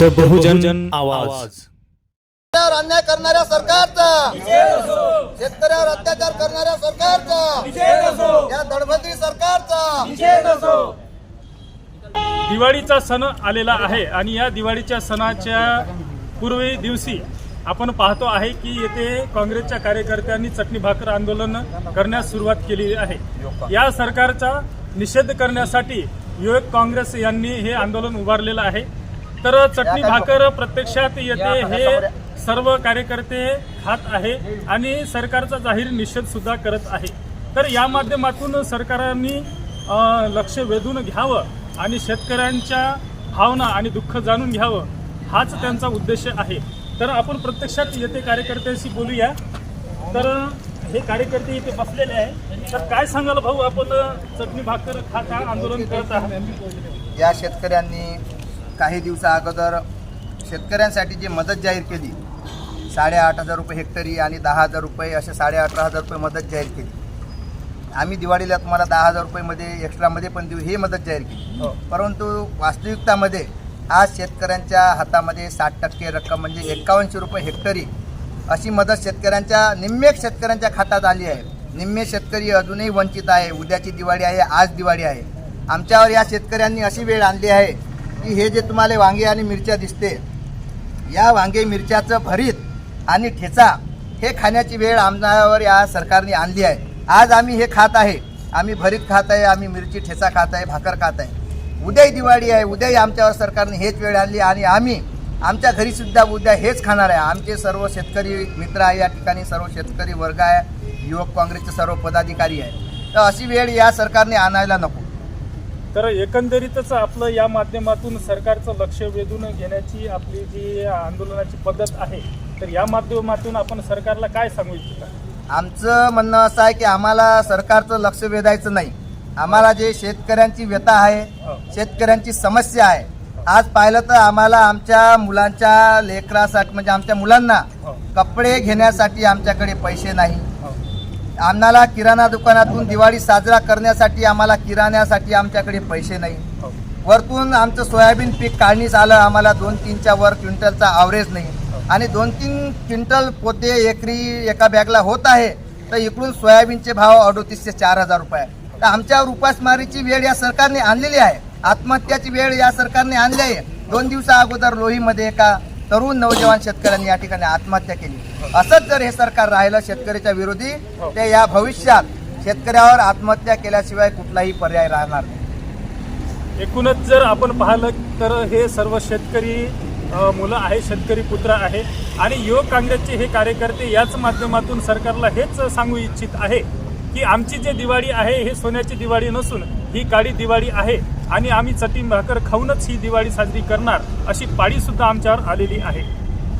The बहुजन आवाज. अन्याय करणाऱ्या सरकारचा. शेतकऱ्यावर अत्याचार करणाऱ्या सरकारचा. या दडबंदी सरकारचा. दिवाळीचा सण आलेला आहे आणि या दिवाळीच्या सणाच्या पूर्वी दिवशी आपण पाहतो आहे की येथे काँग्रेसच्या कार्यकर्त्यांनी चटणी भाकर आंदोलन करण्यास सुरुवात केली आहे. या सरकारचा निषेध करण्यासाठी युवक काँग्रेस यांनी हे आंदोलन उभारलेलं आहे. तर चटणी भाकर प्रत्यक्षात येथे हे सर्व कार्यकर्ते खात आहे आणि सरकारचा जाहीर निषेध सुद्धा करत आहे. तर या माध्यमातून सरकारने लक्ष वेधून घ्यावं आणि शेतकऱ्यांच्या भावना आणि दुःख जाणून घ्यावं हाच त्यांचा उद्देश आहे. तर आपण प्रत्यक्षात येथे कार्यकर्त्यांशी बोलूया. तर हे कार्यकर्ते इथे बसलेले आहे तर काय सांगाल भाऊ आपण चटणी भाकर खात आंदोलन करत आहात? या शेतकऱ्यांनी काही दिवसा अगोदर शेतकऱ्यांसाठी जी मदत जाहीर केली साडेआठ हजार रुपये हेक्टरी आणि दहा हजार रुपये असे साडे अठरा हजार रुपये मदत जाहीर केली. आम्ही दिवाळीला तुम्हाला दहा हजार रुपयेमध्ये एक्स्ट्रामध्ये पण देऊ ही मदत जाहीर केली. परंतु वास्तविकतामध्ये आज शेतकऱ्यांच्या हातामध्ये साठ टक्के रक्कम म्हणजे एक्कावनशे रुपये हेक्टरी अशी मदत शेतकऱ्यांच्या निम्मेक शेतकऱ्यांच्या खात्यात आली आहे. निम्मे शेतकरी अजूनही वंचित आहे. उद्याची दिवाळी आहे आज दिवाळी आहे. आमच्यावर या शेतकऱ्यांनी अशी वेळ आणली आहे की हे जे तुम्हाला वांगे आणि मिरच्या दिसते या वांगे मिरच्याचं भरीत आणि ठेचा हे खाण्याची वेळ आमच्यावर या सरकारने आणली आहे. आज आम्ही हे खात आहे. आम्ही भरीत खात आहे आम्ही मिरची ठेचा खात आहे भाकर खात आहे. उद्याही दिवाळी आहे उद्याही आमच्यावर सरकारने हेच वेळ आणली आणि आम्ही आमच्या घरीसुद्धा उद्या हेच खाणार आहे. आमचे सर्व शेतकरी मित्र आहे या ठिकाणी सर्व शेतकरी वर्ग आहे युवक काँग्रेसचे सर्व पदाधिकारी आहे. तर अशी वेळ या सरकारने आणायला नको. तर एकंदरीतच आपलं या माध्यमातून सरकारचं लक्ष वेधून घेण्याची आपली जी आंदोलनाची पद्धत आहे तर या माध्यमातून आपण सरकारला काय सांगू इच्छिता? आमचं म्हणणं असं आहे की आम्हाला सरकारचं लक्ष वेधायचं नाही. आम्हाला जे शेतकऱ्यांची व्यथा आहे शेतकऱ्यांची समस्या आहे आज पाहिलं तर आम्हाला आमच्या मुलांच्या लेकरासाठी म्हणजे आमच्या मुलांना कपडे घेण्यासाठी आमच्याकडे पैसे नाही. आम्हाला किराणा दुकानातून दिवाळी साजरा करण्यासाठी आम्हाला किराण्यासाठी आमच्याकडे पैसे नाही. वरतून आमचं सोयाबीन पीक काढणीस आलं आम्हाला दोन तीनच्या वर क्विंटलचा ॲव्हरेज नाही. आणि दोन तीन क्विंटल पोते एकरी एका बॅगला होत आहे तर इकडून सोयाबीनचे भाव अडोतीस ते चार हजार रुपये आहे. तर आमच्यावर उपासमारीची वेळ या सरकारने आणलेली आहे. आत्महत्याची वेळ या सरकारने आणली आहे. दोन दिवसा अगोदर लोहीमध्ये एका तरुण नवजवान शेतकऱ्यांनी या ठिकाणी आत्महत्या केली. असंच जर हे सरकार राहिलं शेतकऱ्याच्या विरोधी ते या भविष्यात शेतकऱ्यावर आत्महत्या केल्याशिवाय कुठलाही पर्याय राहणार नाही. एकूणच जर आपण पाहिलं तर हे सर्व शेतकरी मुलं आहे शेतकरी पुत्र आहे आणि युवक काँग्रेसचे हे कार्यकर्ते याच माध्यमातून सरकारला हेच सांगू इच्छित आहे की आमची जे दिवाळी आहे हे सोन्याची दिवाळी नसून ही काळी दिवाळी आहे. आणि आम्ही चटी भाकर खाऊनच ही दिवाळी साजरी करणार अशी पाळी सुद्धा आमच्यावर आलेली आहे.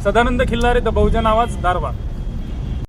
सदानंद खिल्लारे द बहुजन आवाज दारवा